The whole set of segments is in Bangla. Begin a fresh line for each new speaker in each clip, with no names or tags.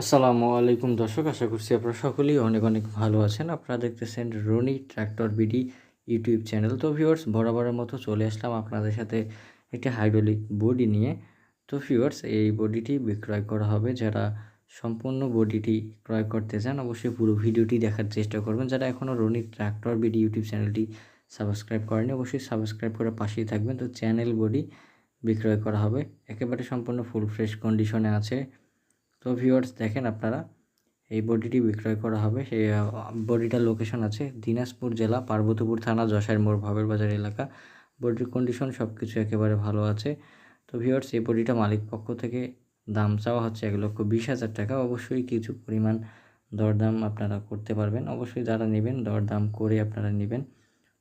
আসসালামু আলাইকুম দর্শক, আশা করছি আপনারা সকলেই অনেক অনেক ভালো আছেন। আপনারা দেখতেছেন Rony tractor BD YouTube channel. তো ভিউয়ার্স বরাবরের মতো চলে আসলাম আপনাদের সাথে একটি হাইড্রোলিক বডি নিয়ে। তো ভিউয়ার্স এই বডিটি বিক্রয় করা হবে। যারা সম্পূর্ণ বডিটি ক্রয় করতে চান, অবশ্যই পুরো ভিডিওটি দেখার চেষ্টা করবেন। যারা এখনও রনি ট্র্যাক্টর বিডি ইউটিউব চ্যানেলটি সাবস্ক্রাইব করেনি অবশ্যই সাবস্ক্রাইব করে পাশেই থাকবেন। তো চ্যানেল বডি বিক্রয় করা হবে। একেবারে সম্পূর্ণ ফুল ফ্রেশ কন্ডিশনে আছে। তো ভিউয়ার্স দেখেন আপনারা, এই বডিটি বিক্রয় করা হবে। সেই বডিটার লোকেশন আছে দিনাজপুর জেলা, পার্বতীপুর থানা যশাইর মোড়, ভাবের বাজার এলাকা। বডির কন্ডিশন সব কিছু একেবারে ভালো আছে। তো ভিউয়ার্স এই বডিটা মালিক পক্ষ থেকে দাম চাওয়া হচ্ছে এক লক্ষ বিশ হাজার টাকা। অবশ্যই কিছু পরিমাণ দরদাম আপনারা করতে পারবেন। অবশ্যই যারা নেবেন, দরদাম করে আপনারা নেবেন।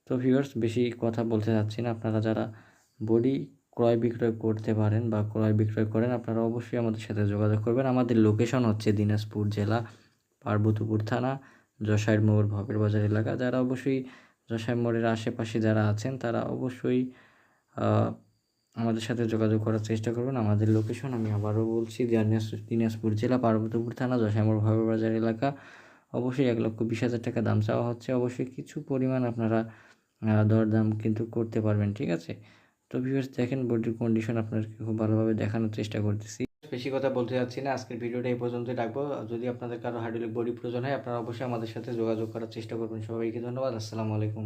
তো ভিউয়ার্স বেশি কথা বলতে চাচ্ছি না। আপনারা যারা বডি ক্রয় বিক্রয় করতে পারেন বা ক্রয় বিক্রয় করেন, আপনারা অবশ্যই আমাদের সাথে যোগাযোগ করবেন। আমাদের লোকেশন হচ্ছে দিনাজপুর জেলা, পার্বতীপুর থানা যশাইর মোড় ভবের বাজার এলাকা। যারা অবশ্যই যশাইর মোড়ের আশেপাশে যারা আছেন, তারা অবশ্যই আমাদের সাথে যোগাযোগ করার চেষ্টা করবেন। আমাদের লোকেশন আমি আবারও বলছি দিনাজপুর জেলা, পার্বতীপুর থানা যশাইর মোড় ভবের বাজার এলাকা। অবশ্যই এক লক্ষ বিশ হাজার টাকা দাম চাওয়া হচ্ছে। অবশ্যই কিছু পরিমাণ আপনারা দরদাম কিন্তু করতে পারবেন, ঠিক আছে? তো ভিউয়ার্স দেখেন বডির কন্ডিশন আপনাদেরকে খুব ভালোভাবে দেখানোর চেষ্টা করতেছি। বেশি কথা বলতে যাচ্ছি না, আজকের ভিডিওটা এই পর্যন্তই রাখব। যদি আপনাদের কারও হাইড্রোলিক বডি প্রয়োজন হয়, আপনারা অবশ্যই আমাদের সাথে যোগাযোগ করার চেষ্টা করবেন। সবাইকে ধন্যবাদ, আসসালামু আলাইকুম।